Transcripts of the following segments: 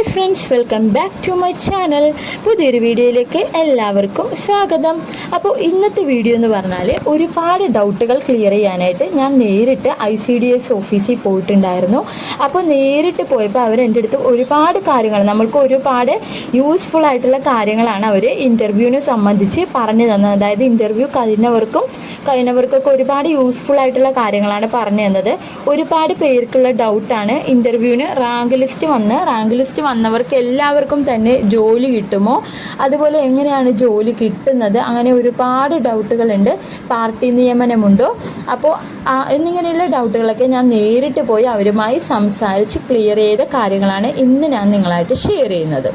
Hi friends welcome back to my channel. പുതിയൊരു വീഡിയോയിലേക്ക് എല്ലാവർക്കും സ്വാഗതം. അപ്പോൾ ഇന്നത്തെ വീഡിയോ എന്ന് പറഞ്ഞാൽ ഒരുപാട് ഡൗട്ടുകൾ ക്ലിയർ ചെയ്യാനായിട്ട് ഞാൻ നേരിട്ട് ഐ സി ഡി എസ് ഓഫീസിൽ പോയിട്ടുണ്ടായിരുന്നു. അപ്പോൾ നേരിട്ട് പോയപ്പോൾ അവർ എന്റെ അടുത്ത് ഒരുപാട് കാര്യങ്ങൾ നമ്മൾക്ക് ഒരുപാട് യൂസ്ഫുൾ ആയിട്ടുള്ള കാര്യങ്ങളാണ് അവർ ഇന്റർവ്യൂവിനെ സംബന്ധിച്ച് പറഞ്ഞു തന്നത്. അതായത് ഇന്റർവ്യൂ കഴിഞ്ഞവർക്കും കഴിഞ്ഞവർക്കൊക്കെ ഒരുപാട് യൂസ്ഫുൾ ആയിട്ടുള്ള കാര്യങ്ങളാണ് പറഞ്ഞു തന്നത്. ഒരുപാട് പേർക്കുള്ള ഡൗട്ടാണ് ഇന്റർവ്യൂവിന് റാങ്ക് ലിസ്റ്റ് വന്ന് റാങ്ക് ലിസ്റ്റ് വന്നവർക്ക് എല്ലാവർക്കും തന്നെ ജോലി കിട്ടുമോ? അതുപോലെ എങ്ങനെയാണ് ജോലി കിട്ടുന്നത്? അങ്ങനെ ഒരുപാട് ഡൗട്ടുകളുണ്ട്. പാർട്ടി നിയമനമുണ്ടോ? അപ്പോൾ എന്നിങ്ങനെയുള്ള ഡൗട്ടുകളൊക്കെ ഞാൻ നേരിട്ട് പോയി അവരുമായി സംസാരിച്ച് ക്ലിയർ ചെയ്ത കാര്യങ്ങളാണ് ഇന്ന് ഞാൻ നിങ്ങളായിട്ട് ഷെയർ ചെയ്യുന്നത്.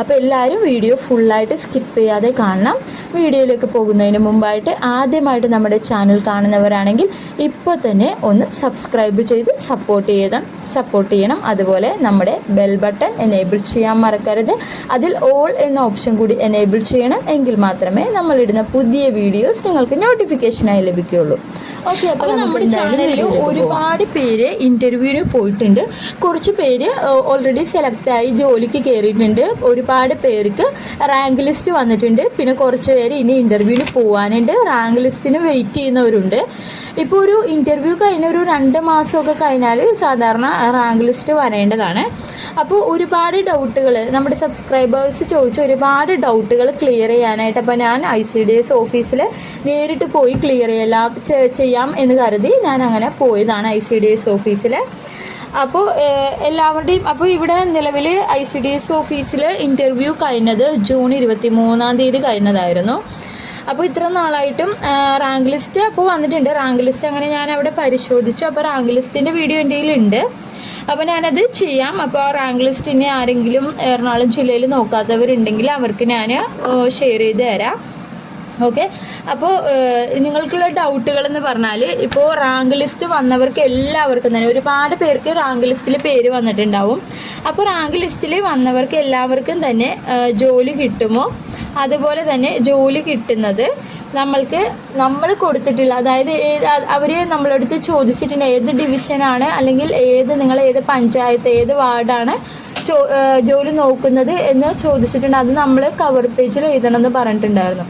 അപ്പോൾ എല്ലാവരും വീഡിയോ ഫുള്ളായിട്ട് സ്കിപ്പ് ചെയ്യാതെ കാണണം. വീഡിയോയിലേക്ക് പോകുന്നതിന് മുമ്പായിട്ട് ആദ്യമായിട്ട് നമ്മുടെ ചാനൽ കാണുന്നവരാണെങ്കിൽ ഇപ്പോൾ തന്നെ ഒന്ന് സബ്സ്ക്രൈബ് ചെയ്ത് സപ്പോർട്ട് ചെയ്യണം സപ്പോർട്ട് ചെയ്യണം. അതുപോലെ നമ്മുടെ ബെൽ ബട്ടൺ എനേബിൾ ചെയ്യാൻ മറക്കരുത്. അതിൽ ഓൾ എന്ന ഓപ്ഷൻ കൂടി എനേബിൾ ചെയ്യണം. എങ്കിൽ മാത്രമേ നമ്മൾ ഇടുന്ന പുതിയ വീഡിയോസ് നിങ്ങൾക്ക് നോട്ടിഫിക്കേഷനായി ലഭിക്കുകയുള്ളൂ. ഓക്കെ അപ്പോൾ നമ്മുടെ ചാനലിൽ ഒരുപാട് പേര് ഇന്റർവ്യൂവിന് പോയിട്ടുണ്ട്. കുറച്ച് പേര് ഓൾറെഡി സെലക്ട് ആയി ജോലിക്ക് കയറിയിട്ടുണ്ട് ഒരുപാട് പേർക്ക് റാങ്ക് ലിസ്റ്റ് വന്നിട്ടുണ്ട്. പിന്നെ കുറച്ച് പേര് ഇനി ഇന്റർവ്യൂവിന് പോകാനുണ്ട് റാങ്ക് ലിസ്റ്റിന് വെയിറ്റ് ചെയ്യുന്നവരുണ്ട്. ഇപ്പോൾ ഒരു ഇന്റർവ്യൂ കഴിഞ്ഞ ഒരു രണ്ട് മാസമൊക്കെ കഴിഞ്ഞാൽ സാധാരണ റാങ്ക് ലിസ്റ്റ് വരേണ്ടതാണ്. അപ്പോൾ ഒരുപാട് ഡൗട്ടുകൾ നമ്മുടെ സബ്സ്ക്രൈബേഴ്സ് ചോദിച്ച ഒരുപാട് ഡൗട്ടുകൾ ക്ലിയർ ചെയ്യാനായിട്ട് അപ്പോൾ ഞാൻ ഐ സി ഡി എസ് ഓഫീസിൽ നേരിട്ട് പോയി ക്ലിയർ ചെയ്യലാം ചെയ്യാം എന്ന് കരുതി ഞാൻ അങ്ങനെ പോയതാണ് ഐ സി ഡി എസ് ഓഫീസിൽ അപ്പോൾ എല്ലാവരുടെയും അപ്പോൾ ഇവിടെ നിലവിൽ ഐ സി ഡി എസ് ഓഫീസിൽ ഇന്റർവ്യൂ കഴിഞ്ഞത് ജൂൺ ഇരുപത്തി മൂന്നാം തീയതി കഴിഞ്ഞതായിരുന്നു. അപ്പോൾ ഇത്ര നാളായിട്ടും റാങ്ക് ലിസ്റ്റ് അപ്പോൾ വന്നിട്ടുണ്ട്. റാങ്ക് ലിസ്റ്റ് അങ്ങനെ ഞാൻ അവിടെ പരിശോധിച്ചു. അപ്പോൾ റാങ്ക് ലിസ്റ്റിന്റെ വീഡിയോ എന്റെ കയ്യിലുണ്ട്. അപ്പോൾ ഞാനത് ചെയ്യാം. അപ്പോൾ ആ റാങ്ക് ലിസ്റ്റ് ഇനി ആരെങ്കിലും എറണാകുളം ജില്ലയിൽ നോക്കാത്തവരുണ്ടെങ്കിൽ അവർക്ക് ഞാൻ ഷെയർ ചെയ്ത് തരാം. ഓക്കെ അപ്പോൾ നിങ്ങൾക്കുള്ള ഡൗട്ടുകൾ എന്ന് പറഞ്ഞാൽ ഇപ്പോൾ റാങ്ക് ലിസ്റ്റ് വന്നവർക്ക് എല്ലാവർക്കും തന്നെ ഒരുപാട് പേർക്ക് റാങ്ക് ലിസ്റ്റിൽ പേര് വന്നിട്ടുണ്ടാവും. അപ്പോൾ റാങ്ക് ലിസ്റ്റിൽ വന്നവർക്ക് എല്ലാവർക്കും തന്നെ ജോലി കിട്ടുമോ? അതുപോലെ തന്നെ ജോലി കിട്ടുന്നത് നമ്മൾക്ക് നമ്മൾ കൊടുത്തിട്ടുള്ള അതായത് അവർ നമ്മളടുത്ത് ചോദിച്ചിട്ടുണ്ട് ഏത് ഡിവിഷനാണ് അല്ലെങ്കിൽ ഏത് നിങ്ങൾ ഏത് പഞ്ചായത്ത് ഏത് വാർഡാണ് ചോ ജോലി നോക്കുന്നത് എന്ന് ചോദിച്ചിട്ടുണ്ട്. അത് നമ്മൾ കവർ പേജിൽ എഴുതണം എന്ന് പറഞ്ഞിട്ടുണ്ടായിരുന്നു.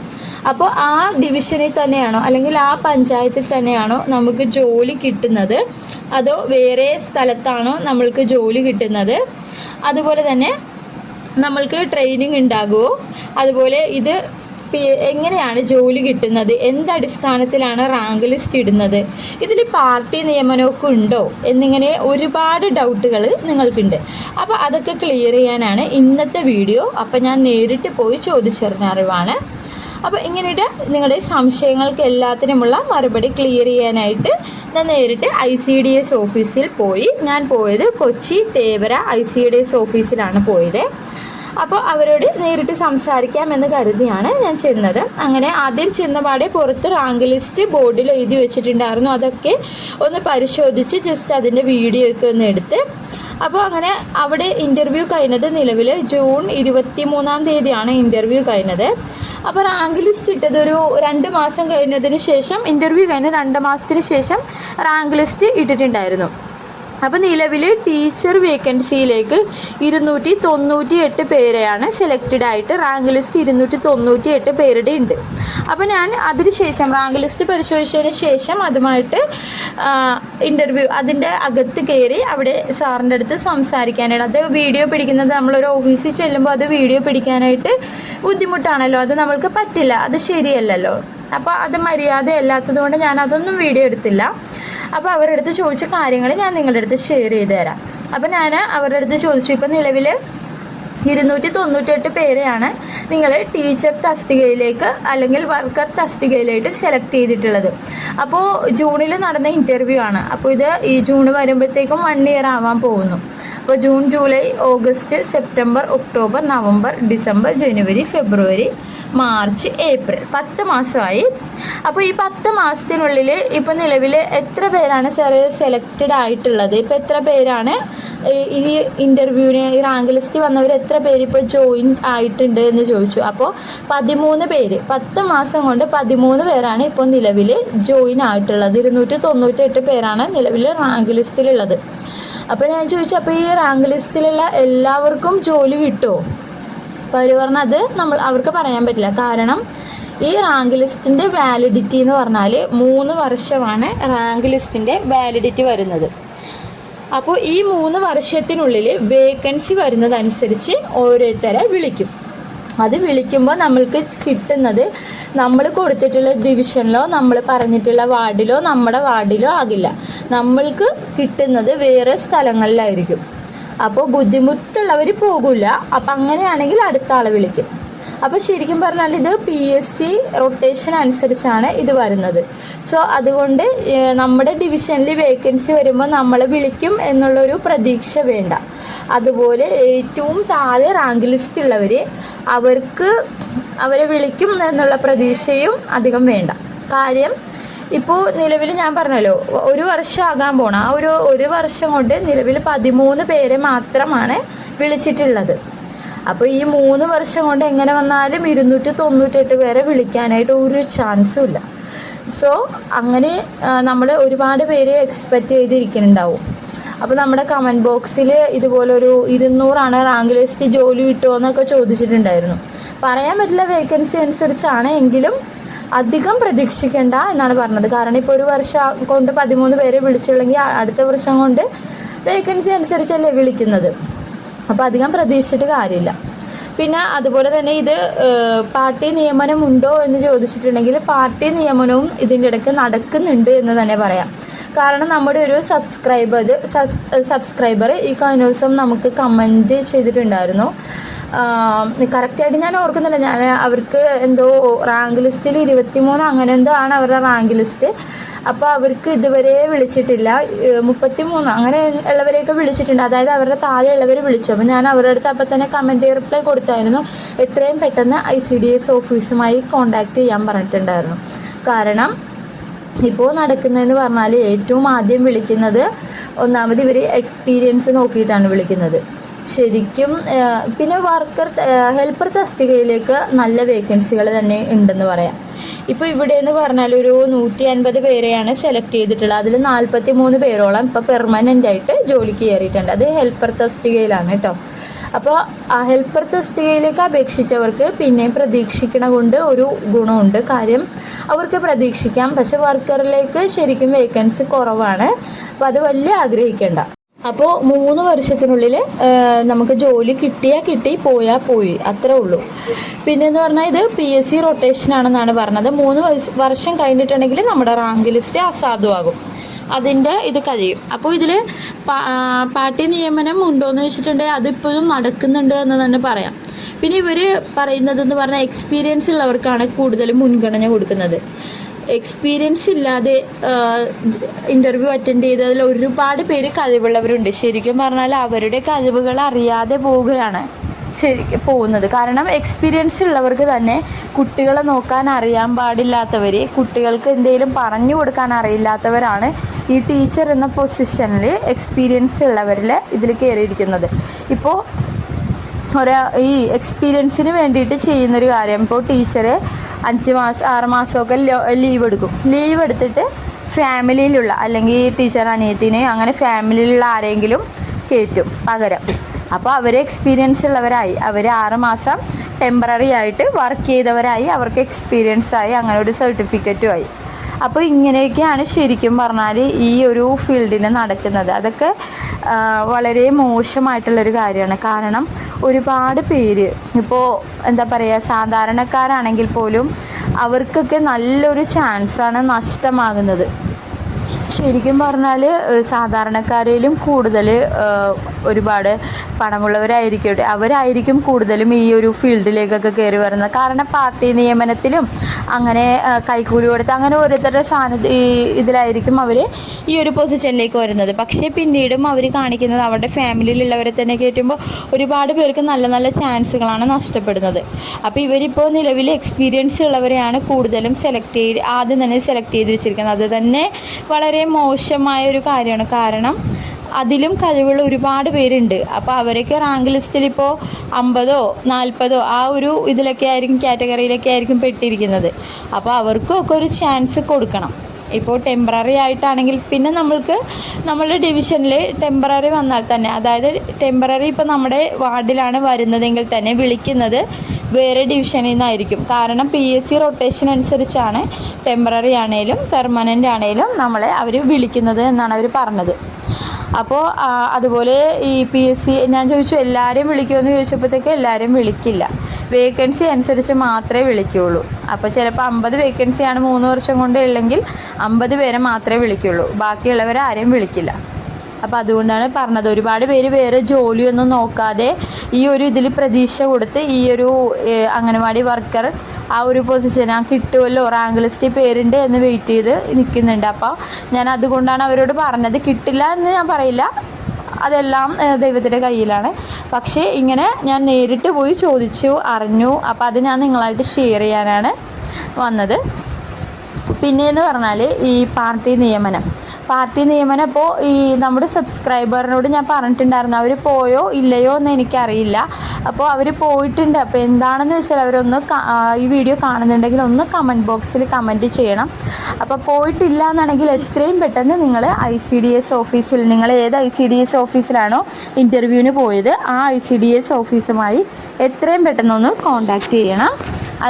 അപ്പോൾ ആ ഡിവിഷനിൽ തന്നെയാണോ അല്ലെങ്കിൽ ആ പഞ്ചായത്തിൽ തന്നെയാണോ നമുക്ക് ജോലി കിട്ടുന്നത്? അതോ വേറെ സ്ഥലത്താണോ നമ്മൾക്ക് ജോലി കിട്ടുന്നത്? അതുപോലെ തന്നെ നമ്മൾക്ക് ട്രെയിനിങ് ഉണ്ടാകുമോ? അതുപോലെ ഇത് എങ്ങനെയാണ് ജോലി കിട്ടുന്നത്? എന്ത് അടിസ്ഥാനത്തിലാണ് റാങ്ക് ലിസ്റ്റ് ഇടുന്നത്? ഇതിൽ പാർട്ടി നിയമനമൊക്കെ ഉണ്ടോ? എന്നിങ്ങനെ ഒരുപാട് ഡൗട്ടുകൾ നിങ്ങൾക്കുണ്ട്. അപ്പോൾ അതൊക്കെ ക്ലിയർ ചെയ്യാനാണ് ഇന്നത്തെ വീഡിയോ അപ്പോൾ ഞാൻ നേരിട്ട് പോയി ചോദിച്ചറിഞ്ഞ അറിവാണ്. അപ്പോൾ ഇങ്ങനെയുടെ നിങ്ങളുടെ സംശയങ്ങൾക്ക് എല്ലാത്തിനുമുള്ള മറുപടി ക്ലിയർ ചെയ്യാനായിട്ട് ഞാൻ നേരിട്ട് ഐ സി ഡി എസ് ഓഫീസിൽ പോയി. ഞാൻ പോയത് Kochi Thevara I C D S ഓഫീസിലാണ് പോയത്. അപ്പോൾ അവരോട് നേരിട്ട് സംസാരിക്കാം എന്ന് കരുതിയാണ് ഞാൻ ചെന്നത്. അങ്ങനെ ആദ്യം ചെന്നപാടെ പുറത്ത് റാങ്ക് ലിസ്റ്റ് ബോർഡിൽ എഴുതി വെച്ചിട്ടുണ്ടായിരുന്നു. അതൊക്കെ ഒന്ന് പരിശോധിച്ച് ജസ്റ്റ് അതിന്റെ വീഡിയോ ഒക്കെ ഒന്ന് എടുത്ത്. അപ്പോൾ അങ്ങനെ അവിടെ ഇന്റർവ്യൂ കഴിഞ്ഞത് നിലവിൽ ജൂൺ ഇരുപത്തി മൂന്നാം തീയതിയാണ് ഇന്റർവ്യൂ കഴിഞ്ഞത്. അപ്പോൾ റാങ്ക് ലിസ്റ്റ് ഇട്ടത് ഒരു രണ്ട് മാസം കഴിഞ്ഞതിന് ശേഷം ഇന്റർവ്യൂ കഴിഞ്ഞ രണ്ട് മാസത്തിന് ശേഷം റാങ്ക് ലിസ്റ്റ് ഇട്ടിട്ടുണ്ടായിരുന്നു. അപ്പോൾ നിലവിൽ ടീച്ചർ വേക്കൻസിയിലേക്ക് ഇരുന്നൂറ്റി തൊണ്ണൂറ്റി എട്ട് പേരെയാണ് സെലക്റ്റഡ് ആയിട്ട് റാങ്ക് ലിസ്റ്റ് ഇരുന്നൂറ്റി തൊണ്ണൂറ്റി എട്ട് പേരുടെ ഉണ്ട്. അപ്പോൾ ഞാൻ അതിന് ശേഷം റാങ്ക് ലിസ്റ്റ് പരിശോധിച്ചതിന് ശേഷം അതുമായിട്ട് ഇന്റർവ്യൂ അതിന്റെ അകത്ത് കയറി അവിടെ സാറിന്റെ അടുത്ത് സംസാരിക്കാനായിട്ട് അത് വീഡിയോ പിടിക്കുന്നത് നമ്മളൊരു ഓഫീസിൽ ചെല്ലുമ്പോൾ അത് വീഡിയോ പിടിക്കാനായിട്ട് ബുദ്ധിമുട്ടാണല്ലോ അത് നമ്മൾക്ക് പറ്റില്ല അത് ശരിയല്ലല്ലോ. അപ്പോൾ അത് മര്യാദ കൊണ്ട് ഞാൻ അതൊന്നും വീഡിയോ എടുത്തില്ല. അപ്പോൾ അവരുടെ അടുത്ത് ചോദിച്ച കാര്യങ്ങൾ ഞാൻ നിങ്ങളുടെ അടുത്ത് ഷെയർ ചെയ്ത് തരാം. അപ്പോൾ ഞാൻ അവരുടെ അടുത്ത് ചോദിച്ചു. ഇപ്പം നിലവിൽ ഇരുന്നൂറ്റി തൊണ്ണൂറ്റെട്ട് പേരെയാണ് നിങ്ങൾ ടീച്ചർ തസ്തികയിലേക്ക് അല്ലെങ്കിൽ വർക്കർ തസ്തികയിലേക്ക് സെലക്ട് ചെയ്തിട്ടുള്ളത്. അപ്പോൾ ജൂണിൽ നടന്ന ഇന്റർവ്യൂ ആണ്. അപ്പോൾ ഇത് ഈ ജൂൺ വരുമ്പോഴത്തേക്കും വൺ ഇയർ ആവാൻ പോകുന്നു. അപ്പോൾ June July August September October November December ജനുവരി ഫെബ്രുവരി മാർച്ച് ഏപ്രിൽ. പത്ത് മാസമായി. അപ്പോൾ ഈ പത്ത് മാസത്തിനുള്ളിൽ ഇപ്പോൾ നിലവിൽ എത്ര പേരാണ് സാറ് സെലക്റ്റഡ് ആയിട്ടുള്ളത്? ഇപ്പോൾ എത്ര പേരാണ് ഈ- ഇന്റർവ്യൂവിന് ഈ റാങ്ക് ലിസ്റ്റ് വന്നവർ എത്ര പേര് ഇപ്പോൾ ജോയിൻ ആയിട്ടുണ്ട് എന്ന് ചോദിച്ചു. അപ്പോൾ പതിമൂന്ന് പേര് പത്ത് മാസം കൊണ്ട് പതിമൂന്ന് പേരാണ് ഇപ്പോൾ നിലവിൽ ജോയിൻ ആയിട്ടുള്ളത്. ഇരുന്നൂറ്റി തൊണ്ണൂറ്റെട്ട് പേരാണ് നിലവിൽ റാങ്ക് ലിസ്റ്റിലുള്ളത് അപ്പോൾ ഞാൻ ചോദിച്ചു അപ്പോൾ ഈ റാങ്ക് ലിസ്റ്റിലുള്ള എല്ലാവർക്കും ജോലി കിട്ടുമോ അപ്പോൾ അവർ പറഞ്ഞ അത് നമ്മൾ അവർക്ക് പറയാൻ പറ്റില്ല. കാരണം ഈ റാങ്ക് ലിസ്റ്റിന്റെ വാലിഡിറ്റി എന്ന് പറഞ്ഞാൽ മൂന്ന് വർഷമാണ് റാങ്ക് ലിസ്റ്റിന്റെ വാലിഡിറ്റി വരുന്നത്. അപ്പോൾ ഈ മൂന്ന് വർഷത്തിനുള്ളിൽ വേക്കൻസി വരുന്നതനുസരിച്ച് ഓരോരുത്തരെ വിളിക്കും. അത് വിളിക്കുമ്പോൾ നമ്മൾക്ക് കിട്ടുന്നത് നമ്മൾ കൊടുത്തിട്ടുള്ള ഡിവിഷനിലോ നമ്മൾ പറഞ്ഞിട്ടുള്ള വാർഡിലോ നമ്മുടെ വാർഡിലോ ആകില്ല. നമ്മൾക്ക് കിട്ടുന്നത് വേറെ സ്ഥലങ്ങളിലായിരിക്കും. അപ്പോൾ ബുദ്ധിമുട്ടുള്ളവർ പോകില്ല അപ്പം അങ്ങനെയാണെങ്കിൽ അടുത്ത ആളെ വിളിക്കും. അപ്പോൾ ശരിക്കും പറഞ്ഞാൽ ഇത് പി എസ് സി റൊട്ടേഷൻ അനുസരിച്ചാണ് ഇത് വരുന്നത്. സോ അതുകൊണ്ട് നമ്മുടെ ഡിവിഷനിൽ വേക്കൻസി വരുമ്പോൾ നമ്മളെ വിളിക്കും എന്നുള്ളൊരു പ്രതീക്ഷ വേണ്ട. അതുപോലെ ഏറ്റവും താഴെ റാങ്ക് ലിസ്റ്റ് ഉള്ളവർ അവർക്ക് അവരെ വിളിക്കും എന്നുള്ള പ്രതീക്ഷയും അധികം വേണ്ട. കാര്യം ഇപ്പോൾ നിലവിൽ ഞാൻ പറഞ്ഞല്ലോ ഒരു വർഷം ആകാൻ പോണ ആ ഒരു ഒരു വർഷം കൊണ്ട് നിലവിൽ പതിമൂന്ന് പേരെ മാത്രമാണ് വിളിച്ചിട്ടുള്ളത്. അപ്പോൾ ഈ മൂന്ന് വർഷം കൊണ്ട് എങ്ങനെ വന്നാലും ഇരുന്നൂറ്റി തൊണ്ണൂറ്റെട്ട് പേരെ വിളിക്കാനായിട്ട് ഒരു ചാൻസും ഇല്ല. സോ അങ്ങനെ നമ്മൾ ഒരുപാട് പേര് എക്സ്പെക്റ്റ് ചെയ്തിരിക്കുന്നുണ്ടാവും. അപ്പോൾ നമ്മുടെ കമന്റ് ബോക്സിൽ ഇതുപോലൊരു ഇരുന്നൂറാണ് റാങ്ക് ലിസ്റ്റ് ജോലി കിട്ടുമോ എന്നൊക്കെ ചോദിച്ചിട്ടുണ്ടായിരുന്നു. പറയാൻ പറ്റില്ല വേക്കൻസി അനുസരിച്ചാണ് എങ്കിലും അധികം പ്രതീക്ഷിക്കേണ്ട എന്നാണ് പറഞ്ഞത്. കാരണം ഇപ്പോൾ ഒരു വർഷം കൊണ്ട് പതിമൂന്ന് പേരെ വിളിച്ചുള്ളെങ്കിൽ അടുത്ത വർഷം കൊണ്ട് വേക്കൻസി അനുസരിച്ചല്ലേ വിളിക്കുന്നത്. അപ്പോൾ അധികം പ്രതീക്ഷിച്ചിട്ട് കാര്യമില്ല. പിന്നെ അതുപോലെ തന്നെ ഇത് പാർട്ടി നിയമനം ഉണ്ടോ എന്ന് ചോദിച്ചിട്ടുണ്ടെങ്കിൽ പാർട്ടി നിയമനവും ഇതിന്റെ ഇടയ്ക്ക് നടക്കുന്നുണ്ട് എന്ന് തന്നെ പറയാം. കാരണം നമ്മുടെ ഒരു സബ്സ്ക്രൈബർ സബ്സ്ക്രൈബർ ഈ കഴിഞ്ഞ ദിവസം നമുക്ക് കമന്റ് ചെയ്തിട്ടുണ്ടായിരുന്നു. കറക്റ്റായിട്ട് ഞാൻ ഓർക്കുന്നില്ല. ഞാൻ അവർക്ക് എന്തോ റാങ്ക് ലിസ്റ്റിൽ ഇരുപത്തിമൂന്ന് അങ്ങനെ എന്തോ ആണ് അവരുടെ റാങ്ക് ലിസ്റ്റ് അപ്പോൾ അവർക്ക് ഇതുവരെ വിളിച്ചിട്ടില്ല. മുപ്പത്തി മൂന്ന് അങ്ങനെ ഉള്ളവരെയൊക്കെ വിളിച്ചിട്ടുണ്ട്. അതായത് അവരുടെ താഴെ ഉള്ളവർ വിളിച്ചു. അപ്പോൾ ഞാൻ അവരുടെ അടുത്ത് അപ്പം തന്നെ കമന്റ് റിപ്ലൈ കൊടുത്തായിരുന്നു. എത്രയും പെട്ടെന്ന് ഐ സി ഡി എസ് ഓഫീസുമായി കോൺടാക്റ്റ് ചെയ്യാൻ പറഞ്ഞിട്ടുണ്ടായിരുന്നു. കാരണം ഇപ്പോൾ നടക്കുന്നതെന്ന് പറഞ്ഞാൽ ഏറ്റവും ആദ്യം വിളിക്കുന്നത് ഒന്നാമത് ഇവർ എക്സ്പീരിയൻസ് നോക്കിയിട്ടാണ് വിളിക്കുന്നത്. ശരിക്കും പിന്നെ വർക്കർ ഹെൽപ്പർ തസ്തികയിലേക്ക് നല്ല വേക്കൻസികൾ തന്നെ ഉണ്ടെന്ന് പറയാം. ഇപ്പോൾ ഇവിടെ എന്ന് പറഞ്ഞാൽ ഒരു നൂറ്റി അൻപത് പേരെയാണ് സെലക്ട് ചെയ്തിട്ടുള്ളത്. അതിൽ നാൽപ്പത്തി മൂന്ന് പേരോളം ഇപ്പോൾ പെർമനന്റ് ആയിട്ട് ജോലിക്ക് കയറിയിട്ടുണ്ട്. അത് ഹെൽപ്പർ തസ്തികയിലാണ് കേട്ടോ. അപ്പോൾ ആ ഹെൽപ്പർ തസ്തികയിലേക്ക് അപേക്ഷിച്ചവർക്ക് പിന്നെയും പ്രതീക്ഷിക്കണ കൊണ്ട് ഒരു ഗുണമുണ്ട്. കാര്യം അവർക്ക് പ്രതീക്ഷിക്കാം. പക്ഷെ വർക്കറിലേക്ക് ശരിക്കും വേക്കൻസി കുറവാണ്. അപ്പോൾ അത് വലിയ ആഗ്രഹിക്കേണ്ട. അപ്പോൾ മൂന്ന് വർഷത്തിനുള്ളിൽ നമുക്ക് ജോലി കിട്ടിയാൽ കിട്ടി പോയാൽ പോയി. അത്രേ ഉള്ളൂ. പിന്നെ എന്ന് പറഞ്ഞാൽ ഇത് പി എസ് സി റൊട്ടേഷൻ ആണെന്നാണ് പറഞ്ഞത്. മൂന്ന് വർഷം കഴിഞ്ഞിട്ടുണ്ടെങ്കിൽ നമ്മുടെ റാങ്ക് ലിസ്റ്റ് അസാധുവാകും. അതിന്റെ ഇത് കഴിയും. അപ്പോൾ ഇതിൽ പാർട്ടി നിയമനം ഉണ്ടോയെന്ന് വെച്ചിട്ടുണ്ടെങ്കിൽ അതിപ്പോഴും നടക്കുന്നുണ്ട് എന്ന് തന്നെ പറയാം. പിന്നെ ഇവർ പറയുന്നതെന്ന് പറഞ്ഞാൽ എക്സ്പീരിയൻസ് ഉള്ളവർക്കാണ് കൂടുതൽ മുൻഗണന കൊടുക്കുന്നത്. എക്സ്പീരിയൻസ് ഇല്ലാതെ ഇന്റർവ്യൂ അറ്റൻഡ് ചെയ്തതിൽ ഒരുപാട് പേര് കഴിവുള്ളവരുണ്ട് ശരിക്കും പറഞ്ഞാൽ അവരുടെ കഴിവുകൾ അറിയാതെ പോവുകയാണ് ശരി പോകുന്നത്. കാരണം എക്സ്പീരിയൻസ് ഉള്ളവർക്ക് തന്നെ കുട്ടികളെ നോക്കാൻ അറിയാൻ പാടില്ലാത്തവർ കുട്ടികൾക്ക് എന്തെങ്കിലും പറഞ്ഞു കൊടുക്കാൻ അറിയില്ലാത്തവരാണ് ഈ ടീച്ചർ എന്ന പൊസിഷനിൽ എക്സ്പീരിയൻസ് ഉള്ളവരിൽ ഇതിൽ കയറിയിരിക്കുന്നത് ഇപ്പോൾ ഒരു ഈ എക്സ്പീരിയൻസിന് വേണ്ടിയിട്ട് ചെയ്യുന്നൊരു കാര്യം. ഇപ്പോൾ ടീച്ചറ് അഞ്ച് മാസം ആറ് മാസമൊക്കെ ലീവ് എടുക്കും. ലീവ് എടുത്തിട്ട് ഫാമിലിയിലുള്ള അല്ലെങ്കിൽ ടീച്ചർ അനിയത്തിനെ അങ്ങനെ ഫാമിലിയിലുള്ള ആരെങ്കിലും കയറ്റും പകരം. അപ്പോൾ അവർ എക്സ്പീരിയൻസ് ഉള്ളവരായി. അവർ ആറ് മാസം ടെമ്പററി ആയിട്ട് വർക്ക് ചെയ്തവരായി. അവർക്ക് എക്സ്പീരിയൻസ് ആയി. അങ്ങനെ ഒരു സർട്ടിഫിക്കറ്റും ആയി. അപ്പോൾ ഇങ്ങനെയൊക്കെയാണ് ശരിക്കും പറഞ്ഞാൽ ഈ ഒരു ഫീൽഡിൽ നടക്കുന്നത്. അതൊക്കെ വളരെ മോശമായിട്ടുള്ളൊരു കാര്യമാണ്. കാരണം ഒരുപാട് പേര് ഇപ്പോൾ എന്താ പറയുക സാധാരണക്കാരാണെങ്കിൽ പോലും അവർക്കൊക്കെ നല്ലൊരു ചാൻസാണ് നഷ്ടമാകുന്നത്. ശരിക്കും പറഞ്ഞാൽ സാധാരണക്കാരിലും കൂടുതൽ ഒരുപാട് പണമുള്ളവരായിരിക്കട്ടെ അവരായിരിക്കും കൂടുതലും ഈ ഒരു ഫീൽഡിലേക്കൊക്കെ കയറി വരുന്നത്. കാരണം പാർട്ടി നിയമനത്തിലും അങ്ങനെ കൈക്കൂലി കൊടുത്ത് അങ്ങനെ ഓരോരുത്തരുടെ സാന്നിധ്യ ഇതിലായിരിക്കും അവർ ഈ ഒരു പൊസിഷനിലേക്ക് വരുന്നത്. പക്ഷേ പിന്നീടും അവർ കാണിക്കുന്നത് അവരുടെ ഫാമിലിയിലുള്ളവരെ തന്നെ കയറ്റുമ്പോൾ ഒരുപാട് പേർക്ക് നല്ല നല്ല ചാൻസുകളാണ് നഷ്ടപ്പെടുന്നത്. അപ്പോൾ ഇവരിപ്പോൾ നിലവിൽ എക്സ്പീരിയൻസ് ഉള്ളവരെയാണ് കൂടുതലും സെലക്ട് ചെയ്ത് ആദ്യം തന്നെ സെലക്ട് ചെയ്ത് വെച്ചിരിക്കുന്നത്. അത് തന്നെ വളരെ മോശമായ ഒരു കാര്യമാണ്. കാരണം അതിലും കഴിവുള്ള ഒരുപാട് പേരുണ്ട്. അപ്പോൾ അവരൊക്കെ റാങ്ക് ലിസ്റ്റിൽ ഇപ്പോൾ അമ്പതോ നാൽപ്പതോ ആ ഒരു ഇതിലൊക്കെ ആയിരിക്കും കാറ്റഗറിയിലൊക്കെ ആയിരിക്കും പെട്ടിരിക്കുന്നത്. അപ്പോൾ അവർക്കും ഒക്കെ ഒരു ചാൻസ് കൊടുക്കണം. ഇപ്പോൾ ടെമ്പററി ആയിട്ടാണെങ്കിൽ പിന്നെ നമ്മൾക്ക് നമ്മളുടെ ഡിവിഷനിൽ ടെമ്പററി വന്നാൽ തന്നെ അതായത് ടെമ്പററി ഇപ്പോൾ നമ്മുടെ വാർഡിലാണ് വരുന്നതെങ്കിൽ തന്നെ വിളിക്കുന്നത് വേറെ ഡിവിഷനിൽ നിന്നായിരിക്കും. കാരണം പി എസ് സി റൊട്ടേഷൻ അനുസരിച്ചാണ് ടെമ്പററി ആണേലും പെർമനന്റ് ആണേലും നമ്മളെ അവർ വിളിക്കുന്നത് എന്നാണ് അവർ പറഞ്ഞത്. അപ്പോൾ അതുപോലെ ഈ പി എസ് സി ഞാൻ ചോദിച്ചു എല്ലാവരെയും വിളിക്കുമെന്ന് ചോദിച്ചപ്പോഴത്തേക്ക് എല്ലാവരും വിളിക്കില്ല. വേക്കൻസി അനുസരിച്ച് മാത്രമേ വിളിക്കുകയുള്ളൂ അപ്പോൾ ചിലപ്പോൾ അമ്പത് വേക്കൻസിയാണ് മൂന്ന് വർഷം കൊണ്ട് ഉള്ളെങ്കിൽ അമ്പത് പേരെ മാത്രമേ വിളിക്കുകയുള്ളൂ ബാക്കിയുള്ളവരെ ആരെയും വിളിക്കില്ല. അപ്പോൾ അതുകൊണ്ടാണ് പറഞ്ഞത്. ഒരുപാട് പേര് വേറെ ജോലിയൊന്നും നോക്കാതെ ഈ ഒരു ഇതിൽ പ്രതീക്ഷ കൊടുത്ത് ഈ ഒരു അംഗനവാടി വർക്കർ ആ ഒരു പൊസിഷൻ ആ കിട്ടുമല്ലോ റാങ്ക് ലിസ്റ്റിൽ പേരുണ്ട് എന്ന് വെയിറ്റ് ചെയ്ത് നിൽക്കുന്നുണ്ട് അപ്പോൾ ഞാൻ അതുകൊണ്ടാണ് അവരോട് പറഞ്ഞത്. കിട്ടില്ല എന്ന് ഞാൻ പറയില്ല. അതെല്ലാം ദൈവത്തിന്റെ കയ്യിലാണ്. പക്ഷേ ഇങ്ങനെ ഞാൻ നേരിട്ട് പോയി ചോദിച്ചു അറിഞ്ഞു. അപ്പോൾ അത് ഞാൻ നിങ്ങളായിട്ട് ഷെയർ ചെയ്യാനാണ് വന്നത്. പിന്നെ എന്ന് പറഞ്ഞാൽ ഈ പാർട്ടി നിയമനം. പാർട്ടി നിയമനം. അപ്പോൾ ഈ നമ്മുടെ സബ്സ്ക്രൈബറിനോട് ഞാൻ പറഞ്ഞിട്ടുണ്ടായിരുന്നു. അവർ പോയോ ഇല്ലയോ എന്ന് എനിക്കറിയില്ല. അപ്പോൾ അവർ പോയിട്ടുണ്ട്. അപ്പോൾ എന്താണെന്ന് വെച്ചാൽ അവരൊന്ന് ഈ വീഡിയോ കാണുന്നുണ്ടെങ്കിൽ ഒന്ന് കമന്റ് ബോക്സിൽ കമന്റ് ചെയ്യണം. അപ്പോൾ പോയിട്ടില്ല എന്നാണെങ്കിൽ എത്രയും പെട്ടെന്ന് നിങ്ങൾ ഐ സി ഡി എസ് ഓഫീസിൽ നിങ്ങൾ ഏത് ഐ സി ഡി എസ് ഓഫീസിലാണോ ഇന്റർവ്യൂവിന് പോയത് ആ ഐ സി ഡി എസ് ഓഫീസുമായി എത്രയും പെട്ടെന്നൊന്ന് കോൺടാക്റ്റ് ചെയ്യണം.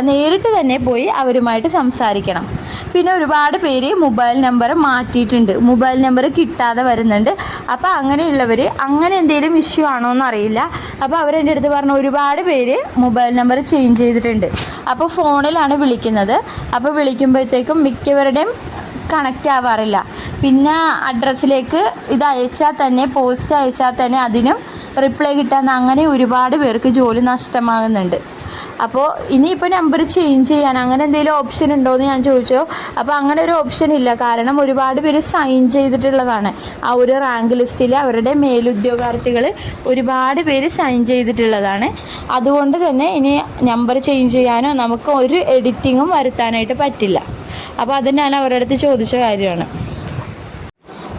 നേരിട്ട് തന്നെ പോയി അവരുമായിട്ട് സംസാരിക്കണം. പിന്നെ ഒരുപാട് പേര് മൊബൈൽ നമ്പർ മാറ്റിയിട്ടുണ്ട്. മൊബൈൽ നമ്പർ കിട്ടാതെ വരുന്നുണ്ട്. അപ്പോൾ അങ്ങനെയുള്ളവർ അങ്ങനെ എന്തെങ്കിലും ഇഷ്യൂ ആണോ എന്നറിയില്ല അപ്പോൾ അവരെന്റെ അടുത്ത് പറഞ്ഞു ഒരുപാട് പേര് മൊബൈൽ നമ്പർ ചേഞ്ച് ചെയ്തിട്ടുണ്ട്. അപ്പോൾ ഫോണിലാണ് വിളിക്കുന്നത്. അപ്പോൾ വിളിക്കുമ്പോഴത്തേക്കും മിക്കവരുടെയും കണക്റ്റ് ആവാറില്ല. പിന്നെ അഡ്രസ്സിലേക്ക് ഇത് അയച്ചാൽ തന്നെ പോസ്റ്റ് അയച്ചാൽ തന്നെ അതിനും റിപ്ലൈ കിട്ടാൻ അങ്ങനെ ഒരുപാട് പേർക്ക് ജോലി നഷ്ടമാകുന്നുണ്ട്. അപ്പോൾ ഇനിയിപ്പോൾ നമ്പർ ചേഞ്ച് ചെയ്യാൻ അങ്ങനെ എന്തെങ്കിലും ഓപ്ഷൻ ഉണ്ടോ എന്ന് ഞാൻ ചോദിച്ചോ. അപ്പോൾ അങ്ങനെ ഒരു ഓപ്ഷൻ ഇല്ല. കാരണം ഒരുപാട് പേര് സൈൻ ചെയ്തിട്ടുള്ളതാണ്. ആ ഒരു റാങ്ക് ലിസ്റ്റിൽ അവരുടെ മേലുദ്യോഗാർത്ഥികൾ ഒരുപാട് പേര് സൈൻ ചെയ്തിട്ടുള്ളതാണ്. അതുകൊണ്ട് തന്നെ ഇനി നമ്പർ ചേഞ്ച് ചെയ്യാനോ നമുക്ക് ഒരു എഡിറ്റിങ്ങും വരുത്താനായിട്ട് പറ്റില്ല. അപ്പോൾ അത് ഞാൻ അവരുടെ അടുത്ത് ചോദിച്ച കാര്യമാണ്.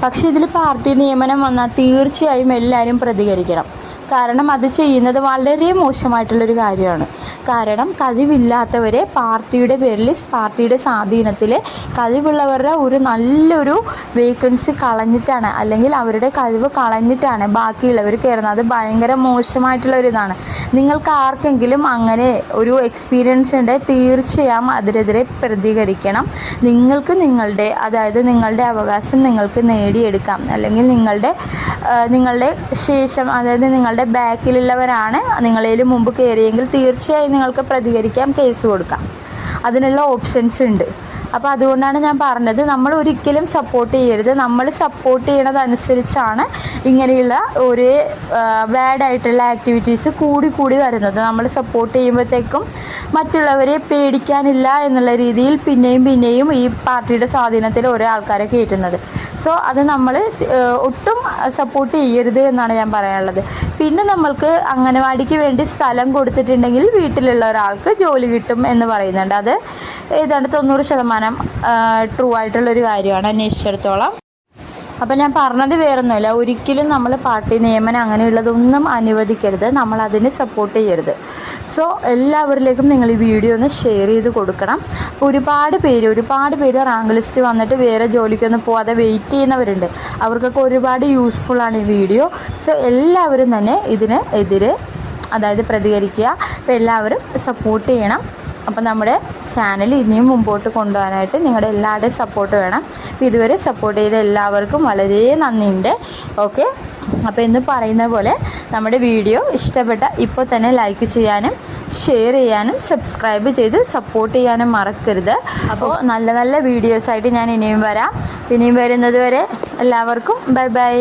പക്ഷേ ഇതിൽ പാർട്ടി നിയമനം വന്നാൽ തീർച്ചയായും എല്ലാവരും പ്രതികരിക്കണം. കാരണം അത് ചെയ്യുന്നത് വളരെ മോശമായിട്ടുള്ളൊരു കാര്യമാണ്. കാരണം കഴിവില്ലാത്തവരെ പാർട്ടിയുടെ പേരിൽ പാർട്ടിയുടെ സ്വാധീനത്തിൽ കഴിവുള്ളവരുടെ ഒരു നല്ലൊരു വേക്കൻസി കളഞ്ഞിട്ടാണ് അല്ലെങ്കിൽ അവരുടെ കഴിവ് കളഞ്ഞിട്ടാണ് ബാക്കിയുള്ളവർ കയറുന്നത്. അത് ഭയങ്കര മോശമായിട്ടുള്ള ഒരു ഇതാണ്. നിങ്ങൾക്ക് ആർക്കെങ്കിലും അങ്ങനെ ഒരു എക്സ്പീരിയൻസ് ഉണ്ട് തീർച്ചയായും അതിനെതിരെ പ്രതികരിക്കണം. നിങ്ങൾക്ക് നിങ്ങളുടെ അതായത് നിങ്ങളുടെ അവകാശം നിങ്ങൾക്ക് നേടിയെടുക്കാം. അല്ലെങ്കിൽ നിങ്ങളുടെ നിങ്ങളുടെ ശേഷം അതായത് നിങ്ങളുടെ ബാക്കിലുള്ളവരാണ് നിങ്ങളേലും മുമ്പ് കയറിയെങ്കിൽ തീർച്ചയായും നിങ്ങൾക്ക് പ്രതികരിക്കാം കേസ് കൊടുക്കാം. അതിനുള്ള ഓപ്ഷൻസ് ഉണ്ട്. അപ്പോൾ അതുകൊണ്ടാണ് ഞാൻ പറഞ്ഞത് നമ്മൾ ഒരിക്കലും സപ്പോർട്ട് ചെയ്യരുത്. നമ്മൾ സപ്പോർട്ട് ചെയ്യണതനുസരിച്ചാണ് ഇങ്ങനെയുള്ള ഒരു ബാഡായിട്ടുള്ള ആക്ടിവിറ്റീസ് കൂടി കൂടി വരുന്നത്. നമ്മൾ സപ്പോർട്ട് ചെയ്യുമ്പോഴത്തേക്കും മറ്റുള്ളവരെ പേടിക്കാനില്ല എന്നുള്ള രീതിയിൽ പിന്നെയും പിന്നെയും ഈ പാർട്ടിയുടെ സ്വാധീനത്തിൽ ഓരോ ആൾക്കാരെ കയറ്റുന്നത്. സോ അത് നമ്മൾ ഒട്ടും സപ്പോർട്ട് ചെയ്യരുത് എന്നാണ് ഞാൻ പറയാനുള്ളത്. പിന്നെ നമ്മൾക്ക് അംഗനവാടിക്ക് വേണ്ടി സ്ഥലം കൊടുത്തിട്ടുണ്ടെങ്കിൽ വീട്ടിലുള്ള ഒരാൾക്ക് ജോലി കിട്ടും എന്ന് പറയുന്നുണ്ട്. അത് ഏതാണ്ട് തൊണ്ണൂറ് ശതമാനം ട്രൂ ആയിട്ടുള്ളൊരു കാര്യമാണ്. അന്വേഷിച്ചിടത്തോളം. അപ്പം ഞാൻ പറഞ്ഞത് വേറൊന്നുമില്ല. ഒരിക്കലും നമ്മൾ പാർട്ടി നിയമനം അങ്ങനെയുള്ളതൊന്നും അനുവദിക്കരുത്. നമ്മൾ അതിനെ സപ്പോർട്ട് ചെയ്യരുത്. സോ എല്ലാവരിലേക്കും നിങ്ങൾ ഈ വീഡിയോ ഒന്ന് ഷെയർ ചെയ്ത് കൊടുക്കണം. ഒരുപാട് പേര് ഒരുപാട് പേര് റാങ്ക് ലിസ്റ്റ് വന്നിട്ട് വേറെ ജോലിക്കൊന്നും പോവാതെ വെയിറ്റ് ചെയ്യുന്നവരുണ്ട്. അവർക്കൊക്കെ ഒരുപാട് യൂസ്ഫുൾ ആണ് ഈ വീഡിയോ. സോ എല്ലാവരും തന്നെ ഇതിന് എതിരെ അതായത് പ്രതികരിക്കുക. അപ്പോൾ എല്ലാവരും സപ്പോർട്ട് ചെയ്യണം. അപ്പോൾ നമ്മുടെ ചാനൽ ഇനിയും മുമ്പോട്ട് കൊണ്ടുപോകാനായിട്ട് നിങ്ങളുടെ എല്ലാവരുടെയും സപ്പോർട്ട് വേണം. അപ്പോൾ ഇതുവരെ സപ്പോർട്ട് ചെയ്ത എല്ലാവർക്കും വളരെ നന്ദിയുണ്ട്. ഓക്കെ അപ്പോൾ എന്ന് പറയുന്ന പോലെ നമ്മുടെ വീഡിയോ ഇഷ്ടപ്പെട്ട ഇപ്പോൾ തന്നെ ലൈക്ക് ചെയ്യാനും ഷെയർ ചെയ്യാനും സബ്സ്ക്രൈബ് ചെയ്ത് സപ്പോർട്ട് ചെയ്യാനും മറക്കരുത്. അപ്പോൾ നല്ല നല്ല വീഡിയോസായിട്ട് ഞാൻ ഇനിയും വരാം. ഇനിയും വരുന്നത് വരെ എല്ലാവർക്കും ബൈ ബൈ